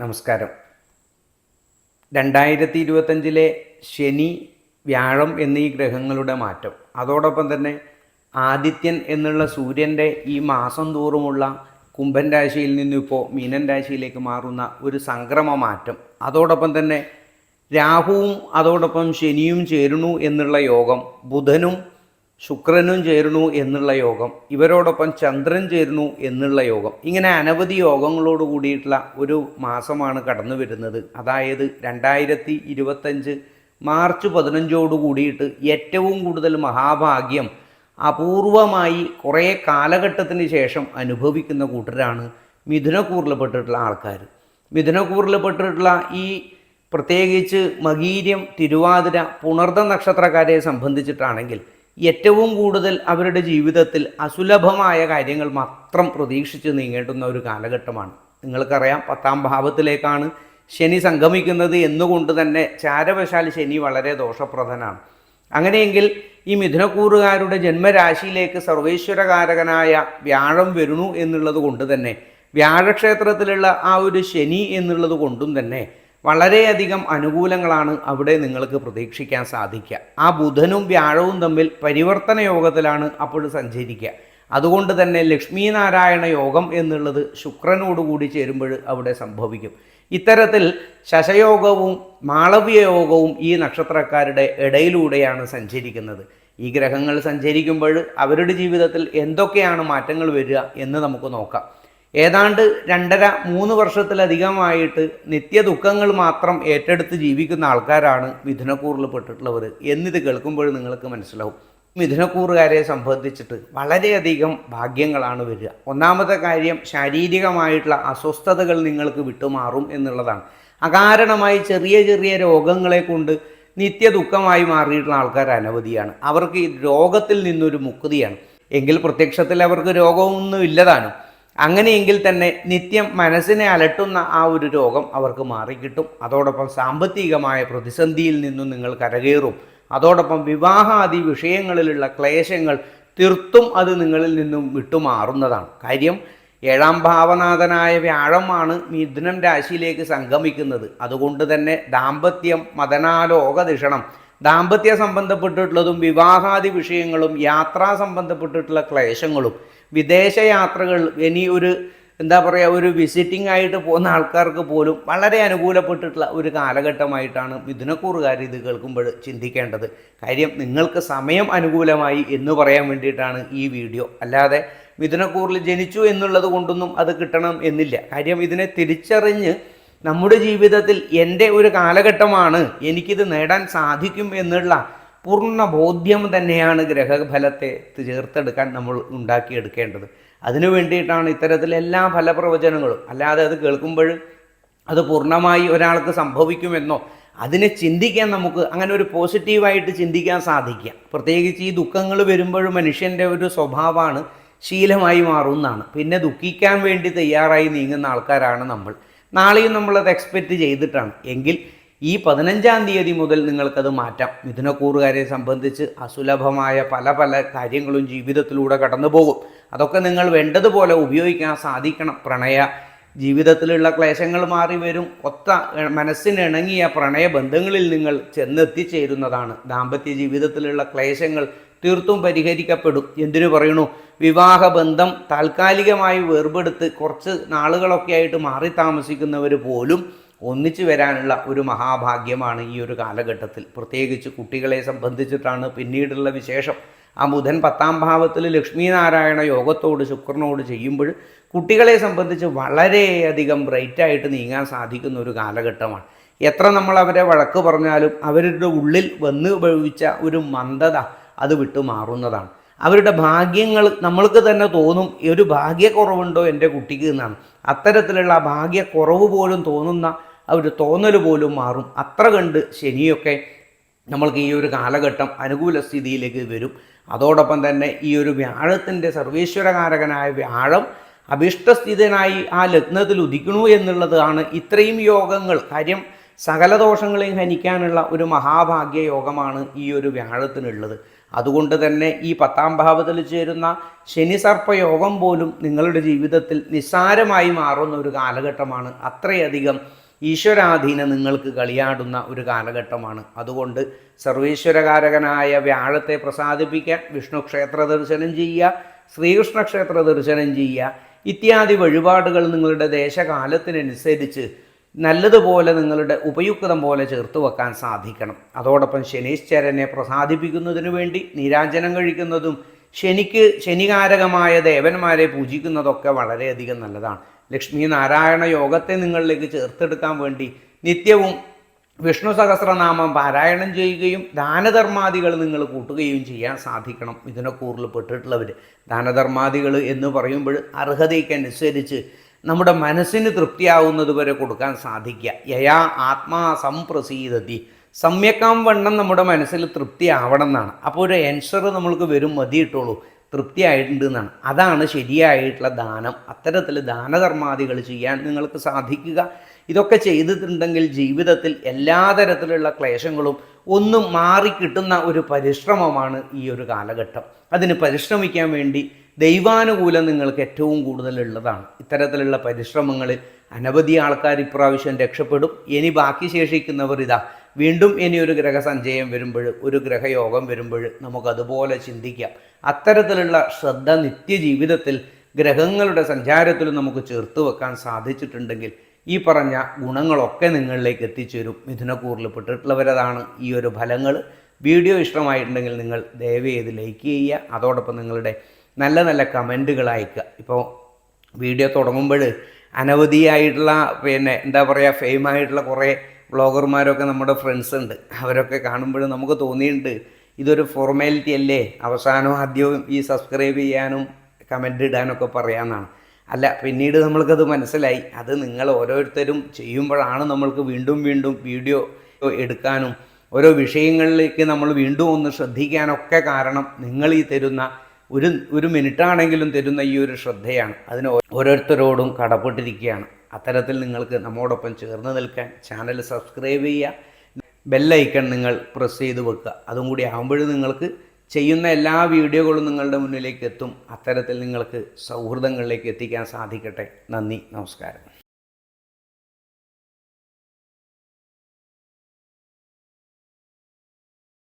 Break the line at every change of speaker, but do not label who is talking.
നമസ്കാരം. രണ്ടായിരത്തി ഇരുപത്തഞ്ചിലെ ശനി വ്യാഴം എന്നീ ഗ്രഹങ്ങളുടെ മാറ്റം. അതോടൊപ്പം തന്നെ ആദിത്യൻ എന്നുള്ള സൂര്യന്റെ ഈ മാസം തോറുമുള്ള കുംഭൻ രാശിയിൽ നിന്നിപ്പോൾ മീനൻ രാശിയിലേക്ക് മാറുന്ന ഒരു സംക്രമ മാറ്റം. അതോടൊപ്പം തന്നെ രാഹുവും അതോടൊപ്പം ശനിയും ചേരുന്നു എന്നുള്ള യോഗം ബുധനും ശുക്രനും ചേരുന്നു എന്നുള്ള യോഗം ഇവരോടൊപ്പം ചന്ദ്രൻ ചേരുന്നു എന്നുള്ള യോഗം ഇങ്ങനെ അനവധി യോഗങ്ങളോട് കൂടിയിട്ടുള്ള ഒരു മാസമാണ് കടന്നു വരുന്നത്. അതായത് രണ്ടായിരത്തി ഇരുപത്തഞ്ച് മാർച്ച് പതിനഞ്ചോട് കൂടിയിട്ട് ഏറ്റവും കൂടുതൽ മഹാഭാഗ്യം അപൂർവമായി കുറേ കാലഘട്ടത്തിന് ശേഷം അനുഭവിക്കുന്ന കൂട്ടരാണ് മിഥുനക്കൂറിൽപ്പെട്ടിട്ടുള്ള ആൾക്കാർ മിഥുനക്കൂറിൽപ്പെട്ടിട്ടുള്ള ഈ പ്രത്യേകിച്ച് മകീര്യം തിരുവാതിര പുണർദ നക്ഷത്രക്കാരെ സംബന്ധിച്ചിട്ടാണെങ്കിൽ ഏറ്റവും കൂടുതൽ അവരുടെ ജീവിതത്തിൽ അസുലഭമായ കാര്യങ്ങൾ മാത്രം പ്രതീക്ഷിച്ച് നീങ്ങേണ്ടുന്ന ഒരു കാലഘട്ടമാണ്. നിങ്ങൾക്കറിയാം പത്താം ഭാവത്തിലേക്കാണ് ശനി സംഗമിക്കുന്നത് എന്നുകൊണ്ട് തന്നെ ചാരവശാൽ ശനി വളരെ ദോഷപ്രദനാണ്. അങ്ങനെയെങ്കിൽ ഈ മിഥുനക്കൂറുകാരുടെ ജന്മരാശിയിലേക്ക് സർവേശ്വരകാരകനായ വ്യാഴം വരുന്നു എന്നുള്ളത് കൊണ്ട് തന്നെ വ്യാഴക്ഷേത്രത്തിലുള്ള ആ ഒരു ശനി എന്നുള്ളത് കൊണ്ടും തന്നെ വളരെയധികം അനുകൂലങ്ങളാണ് അവിടെ നിങ്ങൾക്ക് പ്രതീക്ഷിക്കാൻ സാധിക്കുക. ആ ബുധനും വ്യാഴവും തമ്മിൽ പരിവർത്തന യോഗത്തിലാണ് അപ്പോൾ സഞ്ചരിക്കുക. അതുകൊണ്ട് തന്നെ ലക്ഷ്മീനാരായണ യോഗം എന്നുള്ളത് ശുക്രനോടുകൂടി ചേരുമ്പോൾ അവിടെ സംഭവിക്കും. ഇത്തരത്തിൽ ശശയോഗവും മാളവ്യ യോഗവും ഈ നക്ഷത്രക്കാരുടെ ഇടയിലൂടെയാണ് സഞ്ചരിക്കുന്നത്. ഈ ഗ്രഹങ്ങൾ സഞ്ചരിക്കുമ്പോൾ അവരുടെ ജീവിതത്തിൽ എന്തൊക്കെയാണ് മാറ്റങ്ങൾ വരിക എന്ന് നമുക്ക് നോക്കാം. ഏതാണ്ട് രണ്ടര മൂന്ന് വർഷത്തിലധികമായിട്ട് നിത്യ ദുഃഖങ്ങൾ മാത്രം ഏറ്റെടുത്ത് ജീവിക്കുന്ന ആൾക്കാരാണ് മിഥുനക്കൂറിൽ പെട്ടിട്ടുള്ളവർ. എന്നിത് കേൾക്കുമ്പോൾ നിങ്ങൾക്ക് മനസ്സിലാവും. മിഥുനക്കൂറുകാരെ സംബന്ധിച്ചിട്ട് വളരെയധികം ഭാഗ്യങ്ങളാണ് വരിക. ഒന്നാമത്തെ കാര്യം ശാരീരികമായിട്ടുള്ള അസ്വസ്ഥതകൾ നിങ്ങൾക്ക് വിട്ടുമാറും എന്നുള്ളതാണ്. അകാരണമായി ചെറിയ ചെറിയ രോഗങ്ങളെ കൊണ്ട് നിത്യ ദുഃഖമായി മാറിയിട്ടുള്ള ആൾക്കാർ അനവധിയാണ്. അവർക്ക് ഈ രോഗത്തിൽ നിന്നൊരു മുക്തിയാണ്. എങ്കിൽ പ്രത്യക്ഷത്തിൽ അവർക്ക് രോഗമൊന്നും ഇല്ലതാനും അങ്ങനെയെങ്കിൽ തന്നെ നിത്യം മനസ്സിനെ അലട്ടുന്ന ആ ഒരു രോഗം അവർക്ക് മാറിക്കിട്ടും. അതോടൊപ്പം സാമ്പത്തികമായ പ്രതിസന്ധിയിൽ നിന്നും നിങ്ങൾ കരകയറും. അതോടൊപ്പം വിവാഹാദി വിഷയങ്ങളിലുള്ള ക്ലേശങ്ങൾ തീർത്തും അത് നിങ്ങളിൽ നിന്നും വിട്ടുമാറുന്നതാണ്. കാര്യം ഏഴാം ഭാവനാഥനായ വ്യാഴമാണ് മിഥുനം രാശിയിലേക്ക് സംഗമിക്കുന്നത്. അതുകൊണ്ട് തന്നെ ദാമ്പത്യം മദനാലോകദിഷണം ദാമ്പത്യ സംബന്ധപ്പെട്ടിട്ടുള്ളതും വിവാഹാദി വിഷയങ്ങളും യാത്രാ സംബന്ധപ്പെട്ടിട്ടുള്ള ക്ലേശങ്ങളും. വിദേശ യാത്രകൾ ഇനി ഒരു എന്താ പറയുക ഒരു വിസിറ്റിംഗ് ആയിട്ട് പോകുന്ന ആൾക്കാർക്ക് പോലും വളരെ അനുകൂലപ്പെട്ടിട്ടുള്ള ഒരു കാലഘട്ടമായിട്ടാണ് മിഥുനക്കൂറുകാർ ഇത് കേൾക്കുമ്പോൾ ചിന്തിക്കേണ്ടത്. കാര്യം നിങ്ങൾക്ക് സമയം അനുകൂലമായി എന്ന് പറയാൻ വേണ്ടിയിട്ടാണ് ഈ വീഡിയോ. അല്ലാതെ മിഥുനക്കൂറിൽ ജനിച്ചു എന്നുള്ളത് കൊണ്ടൊന്നും അത് കിട്ടണം എന്നില്ല. കാര്യം ഇതിനെ തിരിച്ചറിഞ്ഞ് നമ്മുടെ ജീവിതത്തിൽ എന്റെ ഒരു കാലഘട്ടമാണ് എനിക്കിത് നേടാൻ സാധിക്കും എന്നുള്ള പൂർണ ബോധ്യം തന്നെയാണ് ഗ്രഹഫലത്തെ ചേർത്തെടുക്കാൻ നമ്മൾ ഉണ്ടാക്കിയെടുക്കേണ്ടത്. അതിനു വേണ്ടിയിട്ടാണ് ഇത്തരത്തിൽ എല്ലാ ഫലപ്രവചനങ്ങളും അല്ലാതെ അത് കേൾക്കുമ്പോൾ അത് പൂർണമായി ഒരാൾക്ക് സംഭവിക്കുമെന്നോ അതിനെ ചിന്തിക്കാൻ നമുക്ക് അങ്ങനെ ഒരു പോസിറ്റീവായിട്ട് ചിന്തിക്കാൻ സാധിക്കുക. പ്രത്യേകിച്ച് ഈ ദുഃഖങ്ങൾ വരുമ്പോഴും മനുഷ്യന്റെ ഒരു സ്വഭാവമാണ് ശീലമായി മാറുന്നതാണ്. പിന്നെ ദുഃഖിക്കാൻ വേണ്ടി തയ്യാറായി നീങ്ങുന്ന ആൾക്കാരാണ് നമ്മൾ. നാളെയും നമ്മളത് എക്സ്പെക്റ്റ് ചെയ്തിട്ടാണ്. എങ്കിൽ ഈ പതിനഞ്ചാം തീയതി മുതൽ നിങ്ങൾക്കത് മാറ്റാം. മിഥുനക്കൂറുകാരെ സംബന്ധിച്ച് അസുലഭമായ പല പല കാര്യങ്ങളും ജീവിതത്തിലൂടെ കടന്നു പോകും. അതൊക്കെ നിങ്ങൾ വേണ്ടതുപോലെ ഉപയോഗിക്കാൻ സാധിക്കണം. പ്രണയ ജീവിതത്തിലുള്ള ക്ലേശങ്ങൾ മാറി വരും. ഒത്ത മനസ്സിനിണങ്ങിയ പ്രണയ ബന്ധങ്ങളിൽ നിങ്ങൾ ചെന്നെത്തിച്ചേരുന്നതാണ്. ദാമ്പത്യ ജീവിതത്തിലുള്ള ക്ലേശങ്ങൾ തീർത്തും പരിഹരിക്കപ്പെടും. എന്തിനു പറയണു വിവാഹബന്ധം താൽക്കാലികമായി വേർപെടുത്ത് കുറച്ച് നാളുകളൊക്കെ ആയിട്ട് മാറി താമസിക്കുന്നവർ പോലും ഒന്നിച്ചു വരാനുള്ള ഒരു മഹാഭാഗ്യമാണ് ഈ ഒരു കാലഘട്ടത്തിൽ. പ്രത്യേകിച്ച് കുട്ടികളെ സംബന്ധിച്ചിട്ടാണ് പിന്നീടുള്ള വിശേഷം. ആ ബുധൻ പത്താം ഭാവത്തിൽ ലക്ഷ്മീനാരായണ യോഗത്തോട് ശുക്രനോട് ചെയ്യുമ്പോൾ കുട്ടികളെ സംബന്ധിച്ച് വളരെയധികം ബ്രൈറ്റായിട്ട് നീങ്ങാൻ സാധിക്കുന്ന ഒരു കാലഘട്ടമാണ്. എത്ര നമ്മൾ അവരെ വഴക്ക് പറഞ്ഞാലും അവരുടെ ഉള്ളിൽ വന്ന് ഭവിച്ച ഒരു മന്ദത അത് വിട്ടു മാറുന്നതാണ്. അവരുടെ ഭാഗ്യങ്ങൾ നമ്മൾക്ക് തന്നെ തോന്നും ഒരു ഭാഗ്യക്കുറവുണ്ടോ എന്റെ കുട്ടിക്ക്? എന്നാണ്. അത്തരത്തിലുള്ള ഭാഗ്യക്കുറവ് പോലും തോന്നുന്ന ആ ഒരു തോന്നൽ പോലും മാറും. അത്ര കണ്ട് ശനിയൊക്കെ നമ്മൾക്ക് ഈ ഒരു കാലഘട്ടം അനുകൂല സ്ഥിതിയിലേക്ക് വരും. അതോടൊപ്പം തന്നെ ഈ ഒരു വ്യാഴത്തിന്റെ സർവേശ്വരകാരകനായ വ്യാഴം അഭിഷ്ടസ്ഥിതനായി ആ ലഗ്നത്തിൽ ഉദിക്കണു എന്നുള്ളതാണ് ഇത്രയും യോഗങ്ങൾ. കാര്യം സകല ദോഷങ്ങളെയും ഹനിക്കാനുള്ള ഒരു മഹാഭാഗ്യ യോഗമാണ് ഈ ഒരു വ്യാഴത്തിനുള്ളത്. അതുകൊണ്ട് തന്നെ ഈ പത്താം ഭാവത്തിൽ ചേരുന്ന ശനി സർപ്പയോഗം പോലും നിങ്ങളുടെ ജീവിതത്തിൽ നിസ്സാരമായി മാറുന്ന ഒരു കാലഘട്ടമാണ്. അത്രയധികം ഈശ്വരാധീനം നിങ്ങൾക്ക് കളിയാടുന്ന ഒരു കാലഘട്ടമാണ്. അതുകൊണ്ട് സർവീശ്വരകാരകനായ വ്യാഴത്തെ പ്രസാദിപ്പിക്കാൻ വിഷ്ണു ക്ഷേത്ര ദർശനം ചെയ്യുക ശ്രീകൃഷ്ണ ക്ഷേത്ര ദർശനം ചെയ്യുക ഇത്യാദി വഴിപാടുകൾ നിങ്ങളുടെ ദേശകാലത്തിനനുസരിച്ച് നല്ലതുപോലെ നിങ്ങളുടെ ഉപയുക്തം പോലെ ചേർത്ത് വെക്കാൻ സാധിക്കണം. അതോടൊപ്പം ശനീശ്വരനെ പ്രസാദിപ്പിക്കുന്നതിന് വേണ്ടി നീരാഞ്ജനം കഴിക്കുന്നതും ശനിക്ക് ശനികാരകമായ ദേവന്മാരെ പൂജിക്കുന്നതൊക്കെ വളരെയധികം നല്ലതാണ്. ലക്ഷ്മി നാരായണ യോഗത്തെ നിങ്ങളിലേക്ക് ചേർത്തെടുക്കാൻ വേണ്ടി നിത്യവും വിഷ്ണു സഹസ്രനാമം പാരായണം ചെയ്യുകയും ദാനധർമാദികൾ നിങ്ങൾ കൂട്ടുകയും ചെയ്യാൻ സാധിക്കണം. ഇതിനൊക്കെ കൂടുതൽ പെട്ടിട്ടുള്ളവർ ദാനധർമാദികൾ എന്ന് പറയുമ്പോൾ അർഹതയ്ക്കനുസരിച്ച് നമ്മുടെ മനസ്സിന് തൃപ്തിയാവുന്നത് വരെ കൊടുക്കാൻ സാധിക്കുക. യയാ ആത്മാ സംപ്രസീതതി സമ്യക്കാം വണ്ണം നമ്മുടെ മനസ്സിൽ തൃപ്തിയാവണം എന്നാണ്. അപ്പോൾ ഒരു ആൻസർ നമ്മൾക്ക് വരും മതിയിട്ടുള്ളൂ തൃപ്തിയായിട്ടുണ്ട് എന്നാണ് അതാണ് ശരിയായിട്ടുള്ള ദാനം. അത്തരത്തിൽ ദാനധർമാദികൾ ചെയ്യാൻ നിങ്ങൾക്ക് സാധിക്കുക. ഇതൊക്കെ ചെയ്തിട്ടുണ്ടെങ്കിൽ ജീവിതത്തിൽ എല്ലാ തരത്തിലുള്ള ക്ലേശങ്ങളും ഒന്നും മാറിക്കിട്ടുന്ന ഒരു പരിശ്രമമാണ് ഈ ഒരു കാലഘട്ടം. അതിന് പരിശ്രമിക്കാൻ വേണ്ടി ദൈവാനുകൂലം നിങ്ങൾക്ക് ഏറ്റവും കൂടുതലുള്ളതാണ്. ഇത്തരത്തിലുള്ള പരിശ്രമങ്ങളിൽ അനവധി ആൾക്കാർ ഇപ്രാവശ്യം രക്ഷപ്പെടും. ഇനി ബാക്കി ശേഷിക്കുന്നവർ ഇതാ വീണ്ടും ഇനി ഒരു ഗ്രഹസഞ്ചയം വരുമ്പോൾ ഒരു ഗ്രഹയോഗം വരുമ്പോൾ നമുക്കതുപോലെ ചിന്തിക്കാം. അത്തരത്തിലുള്ള ശ്രദ്ധ നിത്യജീവിതത്തിൽ ഗ്രഹങ്ങളുടെ സഞ്ചാരത്തിൽ നമുക്ക് ചേർത്ത് വെക്കാൻ സാധിച്ചിട്ടുണ്ടെങ്കിൽ ഈ പറഞ്ഞ ഗുണങ്ങളൊക്കെ നിങ്ങളിലേക്ക് എത്തിച്ചേരും. മിഥുനക്കൂറിൽ പെട്ടിട്ടുള്ളവരതാണ് ഈ ഒരു ഫലങ്ങൾ. വീഡിയോ ഇഷ്ടമായിട്ടുണ്ടെങ്കിൽ നിങ്ങൾ ദയവ് ചെയ്ത് ലൈക്ക് ചെയ്യുക. അതോടൊപ്പം നിങ്ങളുടെ നല്ല നല്ല കമന്റുകൾ അയക്കുക. ഇപ്പോൾ വീഡിയോ തുടങ്ങുമ്പോൾ അനവധിയായിട്ടുള്ള പിന്നെ എന്താ പറയുക ഫെയിമായിട്ടുള്ള കുറേ വ്ളോഗർമാരൊക്കെ നമ്മുടെ ഫ്രണ്ട്സ് ഉണ്ട്. അവരൊക്കെ കാണുമ്പോൾ നമുക്ക് തോന്നിയിട്ടുണ്ട് ഇതൊരു ഫോർമാലിറ്റി അല്ലേ? അവസാനം ആദ്യവും ഈ സബ്സ്ക്രൈബ് ചെയ്യാനും കമന്റ് ഇടാനൊക്കെ പറയാമെന്നാണ് അല്ല പിന്നീട് നമ്മൾക്കത് മനസ്സിലായി. അത് നിങ്ങൾ ഓരോരുത്തരും ചെയ്യുമ്പോഴാണ് നമ്മൾക്ക് വീണ്ടും വീണ്ടും വീഡിയോ എടുക്കാനും ഓരോ വിഷയങ്ങളിലേക്ക് നമ്മൾ വീണ്ടും ഒന്ന് ശ്രദ്ധിക്കാനൊക്കെ കാരണം നിങ്ങൾ ഈ തരുന്ന ഒരു ഒരു മിനിറ്റാണെങ്കിലും തരുന്ന ഈ ഒരു ശ്രദ്ധയാണ്. അതിന് ഓരോരുത്തരോടും കടപ്പെട്ടിരിക്കുകയാണ്. അത്തരത്തിൽ നിങ്ങൾക്ക് നമ്മോടൊപ്പം ചേർന്ന് നിൽക്കാൻ ചാനൽ സബ്സ്ക്രൈബ് ചെയ്യുക. ബെല്ലൈക്കൺ നിങ്ങൾ പ്രസ് ചെയ്ത് വെക്കുക. അതും കൂടി ആകുമ്പോഴും നിങ്ങൾക്ക് ചെയ്യുന്ന എല്ലാ വീഡിയോകളും നിങ്ങളുടെ മുന്നിലേക്ക് എത്തും. അത്തരത്തിൽ നിങ്ങൾക്ക് സൗഹൃദങ്ങളിലേക്ക് എത്തിക്കാൻ സാധിക്കട്ടെ. നന്ദി നമസ്കാരം.